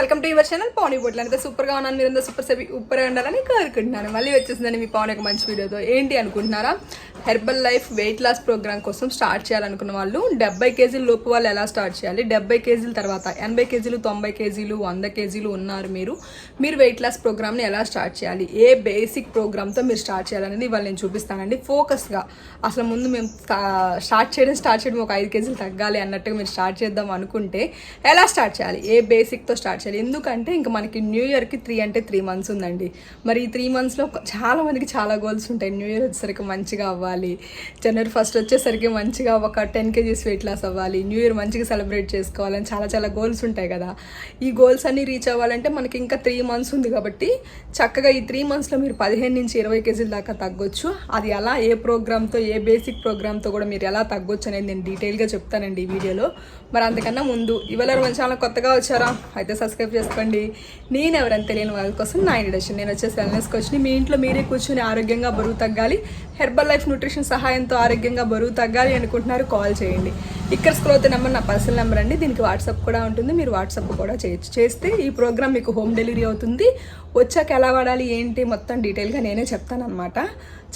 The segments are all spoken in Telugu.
Welcome to your channel Pavan బొట్లు అయితే సూపర్గా ఉన్నాను మీరు అందరూ సూపర్ సెపి ఉప్పర్ ఉండాలని కోరుకుంటున్నాను. మళ్ళీ వచ్చేసిందని మీ పవన్ ఒక మంచి వీడియోతో ఏంటి అనుకుంటున్నారా? Herbalife weight loss program కోసం స్టార్ట్ చేయాలనుకున్న వాళ్ళు డెబ్బై కేజీల లోపు వాళ్ళు ఎలా స్టార్ట్ చేయాలి? డెబ్బై కేజీల తర్వాత ఎనభై కేజీలు తొంభై కేజీలు వంద కేజీలు ఉన్నారు మీరు. మీరు వెయిట్ లాస్ ప్రోగ్రామ్ని ఎలా స్టార్ట్ చేయాలి? ఏ బేసిక్ ప్రోగ్రామ్తో మీరు స్టార్ట్ చేయాలనేది ఇవాళ నేను చూపిస్తానండి. ఫోకస్గా అసలు ముందు మేము స్టార్ట్ చేయడం స్టార్ట్ చేయడం ఒక ఐదు కేజీలు తగ్గాలి అన్నట్టుగా మీరు స్టార్ట్ చేద్దాం అనుకుంటే ఎలా స్టార్ట్ చేయాలి? ఏ బేసిక్తో స్టార్ట్ చేయాలి? ఎందుకంటే ఇంకా మనకి న్యూ ఇయర్కి త్రీ అంటే త్రీ మంత్స్ ఉందండి. మరి ఈ త్రీ మంత్స్లో చాలా మందికి చాలా గోల్స్ ఉంటాయి. న్యూ ఇయర్ వచ్చేసరికి మంచిగా అవ్వాలి. జనవరి ఫస్ట్ వచ్చేసరికి మంచిగా ఒక టెన్ కేజీస్ వెయిట్ లాస్ అవ్వాలి. న్యూ ఇయర్ మంచిగా సెలబ్రేట్ చేసుకోవాలని చాలా చాలా గోల్స్ ఉంటాయి కదా. ఈ గోల్స్ అన్ని రీచ్ అవ్వాలంటే మనకి ఇంకా త్రీ మంత్స్ ఉంది కాబట్టి చక్కగా ఈ త్రీ మంత్స్లో మీరు పదిహేను నుంచి ఇరవై కేజీల దాకా తగ్గొచ్చు. అది ఎలా ఏ ప్రోగ్రామ్తో ఏ బేసిక్ ప్రోగ్రామ్తో కూడా మీరు ఎలా తగ్గొచ్చు అనేది నేను డీటెయిల్గా చెప్తానండి ఈ వీడియోలో. మరి అంతకన్నా ముందు ఇవాళ మన ఛానల్ కొత్తగా వచ్చారా? అయితే సబ్స్క్రైబ్ చేసుకోండి. నేను ఎవరైనా తెలియని వాళ్ళ కోసం నా ఇంట్రడక్షన్ నేను వచ్చేసి వెల్నెస్ కోచ్ని మీ ఇంట్లో మీరే కూర్చొని ఆరోగ్యంగా బరువు తగ్గాలి. హెర్బల్ లైఫ్ న్యూట్రిషన్ సహాయంతో ఆరోగ్యంగా బరువు తగ్గాలి అనుకుంటున్నారు. కాల్ చేయండి. ఇక్కడ స్క్రోల్ అవుతున్న నెంబర్ నా పర్సనల్ నెంబర్ అండి. దీనికి వాట్సాప్ కూడా ఉంటుంది. మీరు వాట్సాప్ కూడా చేయొచ్చు చేస్తే ఈ ప్రోగ్రామ్ మీకు హోమ్ డెలివరీ అవుతుంది. వచ్చాక ఎలా వాడాలి ఏంటి మొత్తం డీటెయిల్గా నేనే చెప్తానమాట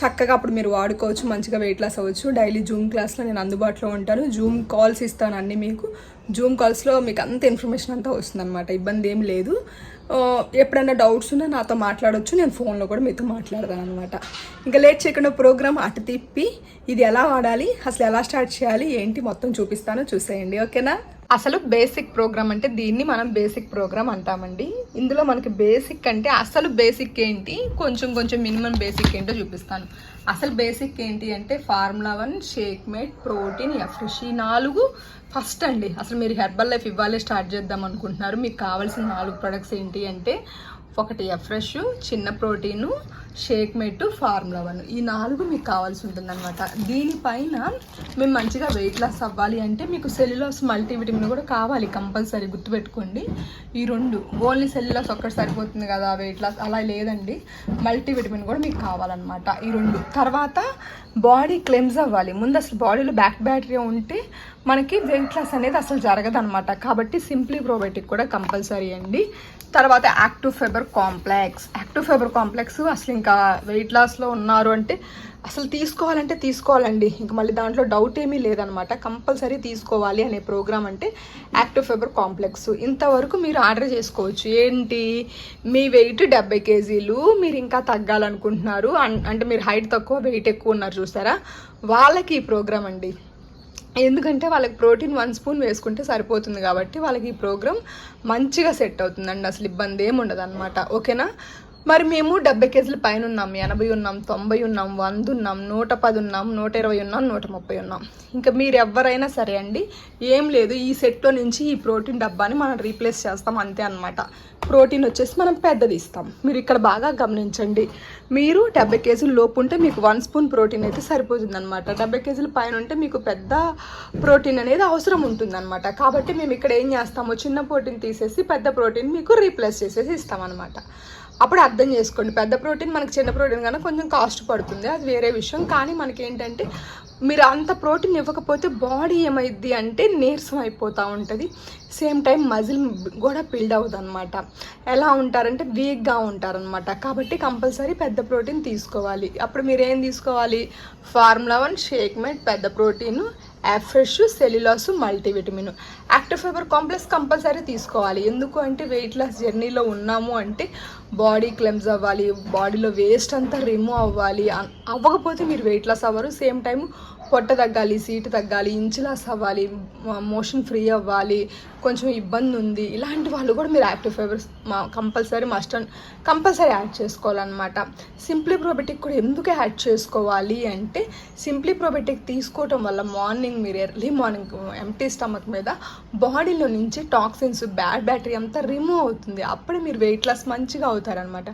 చక్కగా అప్పుడు మీరు వాడుకోవచ్చు మంచిగా వెయిట్ లాస్ అవ్వచ్చు. డైలీ జూమ్ క్లాస్లో నేను అందుబాటులో ఉంటాను. జూమ్ కాల్స్ ఇస్తాను అన్నీ మీకు. జూమ్ కాల్స్లో మీకు అంత ఇన్ఫర్మేషన్ అంతా వస్తుందన్నమాట. ఇబ్బంది ఏం లేదు. ఎప్పుడైనా డౌట్స్ ఉన్నా నాతో మాట్లాడొచ్చు నేను ఫోన్లో కూడా మీతో మాట్లాడతాను అనమాట ఇంకా లేట్ చేయకుండా ప్రోగ్రామ్ అటు తిప్పి ఇది ఎలా వాడాలి అసలు ఎలా స్టార్ట్ చేయాలి ఏంటి మొత్తం చూపిస్తానో చూసేయండి ఓకేనా? అసలు బేసిక్ ప్రోగ్రామ్ అంటే దీన్ని మనం బేసిక్ ప్రోగ్రామ్ అంటామండి. ఇందులో మనకి బేసిక్ అంటే అసలు బేసిక్ ఏంటి కొంచెం కొంచెం మినిమం బేసిక్ ఏంటో చూపిస్తాను. అసలు బేసిక్ ఏంటి అంటే formula one shake mate protein afresh ఈ నాలుగు ఫస్ట్ అండి. అసలు మీరు హెర్బల్ లైఫ్ ఇవ్వాలి స్టార్ట్ చేద్దాం అనుకుంటున్నారు. మీకు కావాల్సిన నాలుగు ప్రొడక్ట్స్ ఏంటి అంటే ఒకటి ఎఫ్రెష్ చిన్న ప్రోటీను షేక్ మెట్టు ఫార్ములా వన్ ఈ నాలుగు మీకు కావాల్సి ఉంటుందన్నమాట. దీనిపైన మేము మంచిగా వెయిట్ లాస్ అవ్వాలి అంటే మీకు సెల్యులాస్ మల్టీవిటమిన్ కూడా కావాలి కంపల్సరీ గుర్తుపెట్టుకోండి. ఈ రెండు ఓన్లీ సెల్యులాస్ ఒక్కటి సరిపోతుంది కదా వెయిట్ లాస్ అలా లేదండి మల్టీవిటమిన్ కూడా మీకు కావాలన్నమాట ఈ రెండు. తర్వాత బాడీ క్లెమ్స్ అవ్వాలి. ముందు అసలు బాడీలో బ్యాక్ బ్యాటరీ ఉంటే మనకి వెయిట్ లాస్ అనేది అసలు జరగదు అనమాట కాబట్టి సింప్లీ ప్రోబయోటిక్ కూడా కంపల్సరీ అండి. తర్వాత active fibre complex. Active fibre complex అసలు ఇంకా వెయిట్ లాస్లో ఉన్నారు అంటే అసలు తీసుకోవాలంటే తీసుకోవాలండి. ఇంకా మళ్ళీ దాంట్లో డౌట్ ఏమీ లేదనమాట కంపల్సరీ తీసుకోవాలి అనే ప్రోగ్రామ్ అంటే యాక్టివ్ ఫైబర్ కాంప్లెక్స్. ఇంతవరకు మీరు ఆర్డర్ చేసుకోవచ్చు. ఏంటి? మీ వెయిట్ డెబ్బై కేజీలు మీరు ఇంకా తగ్గాలనుకుంటున్నారు. అంటే మీరు హైట్ తక్కువ వెయిట్ ఎక్కువ ఉన్నారు చూసారా? వాళ్ళకి ఈ ప్రోగ్రామ్ అండి. ఎందుకంటే వాళ్ళకి ప్రోటీన్ వన్ స్పూన్ వేసుకుంటే సరిపోతుంది కాబట్టి వాళ్ళకి ఈ ప్రోగ్రామ్ మంచిగా సెట్ అవుతుందండి. అసలు ఇబ్బంది ఏమి ఉండదు అనమాట ఓకేనా? మరి మేము డెబ్బై కేజీల పైన ఉన్నాం ఎనభై ఉన్నాం తొంభై ఉన్నాం వంద ఉన్నాం నూట పది ఉన్నాం నూట ఇరవై ఉన్నాం నూట ముప్పై ఉన్నాం. ఇంకా మీరు ఎవరైనా సరే అండి ఏం లేదు ఈ సెట్లో నుంచి ఈ ప్రోటీన్ డబ్బాని మనం రీప్లేస్ చేస్తాం అంతే అనమాట ప్రోటీన్ వచ్చేసి మనం పెద్దది ఇస్తాం. మీరు ఇక్కడ బాగా గమనించండి. మీరు డెబ్బై కేజీల లోపు ఉంటే మీకు వన్ స్పూన్ ప్రోటీన్ అయితే సరిపోతుంది అనమాట డెబ్బై కేజీల పైన ఉంటే మీకు పెద్ద ప్రోటీన్ అనేది అవసరం ఉంటుంది అనమాట కాబట్టి మేము ఇక్కడ ఏం చేస్తాము చిన్న ప్రోటీన్ తీసేసి పెద్ద ప్రోటీన్ మీకు రీప్లేస్ చేసేసి ఇస్తామన్నమాట. అప్పుడు అర్థం చేసుకోండి. పెద్ద ప్రోటీన్ మనకి చిన్న ప్రోటీన్ కన్నా కొంచెం కాస్ట్ పడుతుంది. అది వేరే విషయం. కానీ మనకి ఏంటంటే మీరు అంత ప్రోటీన్ ఇవ్వకపోతే బాడీ ఏమైద్ది అంటే నీరసం అయిపోతూ ఉంటుంది. సేమ్ టైం మజిల్ కూడా బిల్డ్ అవుతుంది అనమాట ఎలా ఉంటారంటే వీక్గా ఉంటారనమాట కాబట్టి కంపల్సరీ పెద్ద ప్రోటీన్ తీసుకోవాలి. అప్పుడు మీరు ఏం తీసుకోవాలి? ఫార్ములా వన్ షేక్ మెట్ పెద్ద protein fresh cellulase multivitamin active fibre complex compulsory తీసుకోవాలి. ఎందుకు అంటే వెయిట్ లాస్ జర్నీలో ఉన్నాము అంటే బాడీ క్లెమ్స్ అవ్వాలి బాడీలో వేస్ట్ అంతా రిమూవ్ అవ్వాలి. అవ్వకపోతే మీరు వెయిట్ లాస్ అవ్వరు. సేమ్ టైం పొట్ట తగ్గాలి సీటు తగ్గాలి ఇంచులాస్ అవ్వాలి మోషన్ ఫ్రీ అవ్వాలి కొంచెం ఇబ్బంది ఉంది. ఇలాంటి వాళ్ళు కూడా మీరు యాక్టివ్ ఫైబర్స్ మా compulsory must and compulsory add చేసుకోవాలన్నమాట. సింప్లీ ప్రోబెటిక్ కూడా ఎందుకు యాడ్ చేసుకోవాలి అంటే సింప్లీ ప్రోబెటిక్ తీసుకోవటం వల్ల మార్నింగ్ మీరు ఎర్లీ మార్నింగ్ ఎంటీ స్టమక్ మీద బాడీలో నుంచి టాక్సిన్స్ బ్యాడ్ బ్యాటరీ అంతా రిమూవ్ అవుతుంది. అప్పుడే మీరు వెయిట్ లాస్ మంచిగా అవుతారనమాట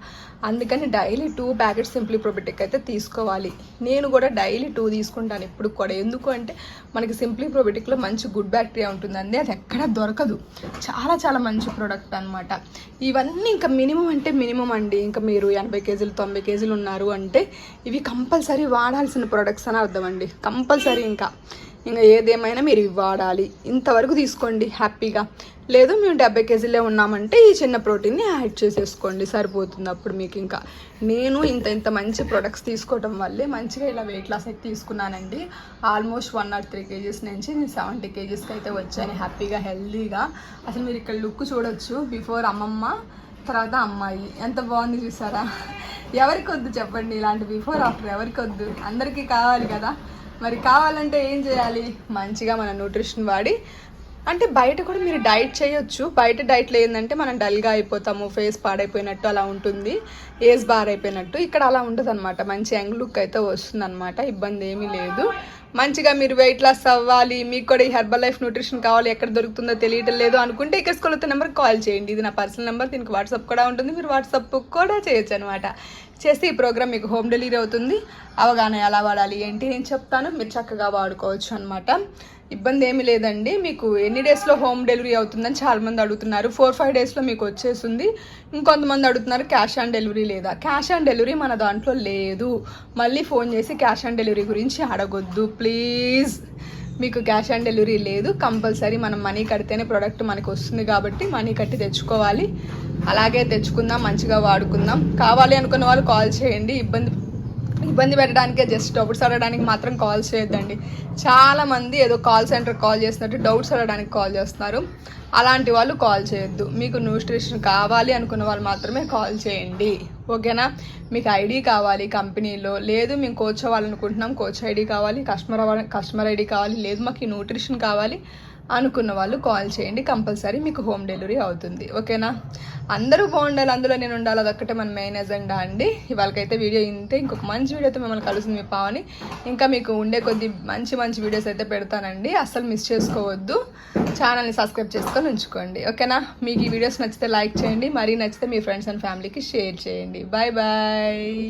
అందుకని daily two packets simply probiotic అయితే తీసుకోవాలి. నేను కూడా డైలీ టూ తీసుకుంటాను ఎప్పుడు కూడా. ఎందుకు అంటే మనకి సింప్లీ ప్రోబెటిక్లో మంచి గుడ్ బ్యాక్టీరియా ఉంటుందండి. అది ఎక్కడ దొరకదు. చాలా చాలా మంచి ప్రోడక్ట్ అనమాట ఇవన్నీ ఇంకా మినిమం అంటే మినిమం అండి. ఇంకా మీరు ఎనభై కేజీలు తొంభై కేజీలు ఉన్నారు అంటే ఇవి కంపల్సరీ వాడాల్సిన ప్రోడక్ట్స్ అని అర్థం అండి. కంపల్సరీ ఇంకా. ఇంకా ఏదేమైనా మీరు ఇవి వాడాలి. ఇంతవరకు తీసుకోండి హ్యాపీగా. లేదు మేము డెబ్బై కేజీలే ఉన్నామంటే ఈ చిన్న ప్రోటీన్ని యాడ్ చేసేసుకోండి సరిపోతుంది అప్పుడు మీకు ఇంకా. నేను ఇంత ఇంత మంచి ప్రొడక్ట్స్ తీసుకోవడం వల్లే మంచిగా ఇలా వెయిట్ లాస్ అయితే తీసుకున్నానండి. Almost one nought three kgs నుంచి నేను సెవెంటీ కేజీస్కి అయితే వచ్చాను హ్యాపీగా హెల్దీగా. అసలు మీరు ఇక్కడ లుక్ చూడొచ్చు బిఫోర్ అమ్మమ్మ తర్వాత అమ్మాయి. ఎంత బాగుంది చూసారా? ఎవరికి వద్దు చెప్పండి ఇలాంటి బిఫోర్ ఆఫ్టర్ ఎవరికి వద్దు అందరికీ కావాలి కదా. మరి కావాలంటే ఏం చేయాలి? మంచిగా మన న్యూట్రిషన్ వాడి అంటే బయట కూడా మీరు డైట్ చేయొచ్చు. బయట డైట్లో ఏంటంటే మనం డల్గా అయిపోతాము ఫేస్ పాడైపోయినట్టు అలా ఉంటుంది ఏజ్ బార్ అయిపోయినట్టు ఇక్కడ అలా ఉంటుంది అనమాట మంచి యంగ్ లుక్ అయితే వస్తుంది అనమాట ఇబ్బంది ఏమీ లేదు. మంచిగా మీరు వెయిట్ లాస్ అవ్వాలి మీకు కూడా ఈ హెర్బల్ లైఫ్ న్యూట్రిషన్ కావాలి ఎక్కడ దొరుకుతుందో తెలియటం లేదు అనుకుంటే ఇక్కడ స్కూల్ నెంబర్ కాల్ చేయండి. ఇది నా పర్సనల్ నెంబర్ దీనికి వాట్సాప్ కూడా ఉంటుంది. మీరు వాట్సాప్ కూడా చేయొచ్చు అనమాట చేస్తే ఈ ప్రోగ్రామ్ మీకు హోమ్ డెలివరీ అవుతుంది. అవగాహన ఎలా వాడాలి ఏంటి నేను చెప్తాను. మీరు చక్కగా వాడుకోవచ్చు అనమాట ఇబ్బంది ఏమీ లేదండి. మీకు ఎన్ని డేస్లో హోమ్ డెలివరీ అవుతుందని చాలామంది అడుగుతున్నారు. ఫోర్ ఫైవ్ డేస్లో మీకు వచ్చేస్తుంది. ఇంకొంతమంది అడుగుతున్నారు క్యాష్ ఆన్ డెలివరీ లేదా? క్యాష్ ఆన్ డెలివరీ మన దాంట్లో లేదు. మళ్ళీ ఫోన్ చేసి క్యాష్ ఆన్ డెలివరీ గురించి అడగొద్దు. ప్లీజ్. మీకు క్యాష్ ఆన్ డెలివరీ లేదు. కంపల్సరీ మనం మనీ కడితేనే ప్రోడక్ట్ మనకు వస్తుంది కాబట్టి మనీ కట్టి తెచ్చుకోవాలి. అలాగే తెచ్చుకుందాం మంచిగా వాడుకుందాం. కావాలి అనుకున్న వాళ్ళు కాల్ చేయండి. ఇబ్బంది ఇబ్బంది పెట్టడానికే జస్ట్ డౌట్స్ అడగడానికి మాత్రం కాల్ చేయొద్దండి. చాలా మంది ఏదో కాల్ సెంటర్ కాల్ చేసినట్టు డౌట్స్ అడగడానికి కాల్ చేస్తున్నారు. అలాంటి వాళ్ళు కాల్ చేయొద్దు. మీకు న్యూట్రిషన్ కావాలి అనుకున్న వాళ్ళు మాత్రమే కాల్ చేయండి. ఓకేనా? మీకు ఐడి కావాలి కంపెనీలో. లేదు మేము కోచ్ అవ్వాలనుకుంటున్నాం. కోచ్ ఐడి కావాలి కస్టమర్ అవ్వాలి కస్టమర్ ఐడి కావాలి. లేదు మాకు న్యూట్రిషన్ కావాలి. అనుకున్న వాళ్ళు కాల్ చేయండి కంపల్సరీ మీకు హోమ్ డెలివరీ అవుతుంది. ఓకేనా? అందరూ బాగుండాలి అందులో నేను ఉండాలి అదొక్కటే మన మెయిన్ ఎజెండా అండి. ఇవాళకైతే వీడియో ఇంతే. ఇంకొక మంచి వీడియోతో మిమ్మల్ని కలుస్తుంది మీ పావని. ఇంకా మీకు ఉండే కొద్ది మంచి మంచి వీడియోస్ అయితే పెడతానండి. అస్సలు మిస్ చేసుకోవద్దు. ఛానల్ని సబ్స్క్రైబ్ చేసుకొని ఉంచుకోండి. ఓకేనా? మీకు ఈ వీడియోస్ నచ్చితే లైక్ చేయండి. మరీ నచ్చితే మీ ఫ్రెండ్స్ అండ్ ఫ్యామిలీకి షేర్ చేయండి. Bye bye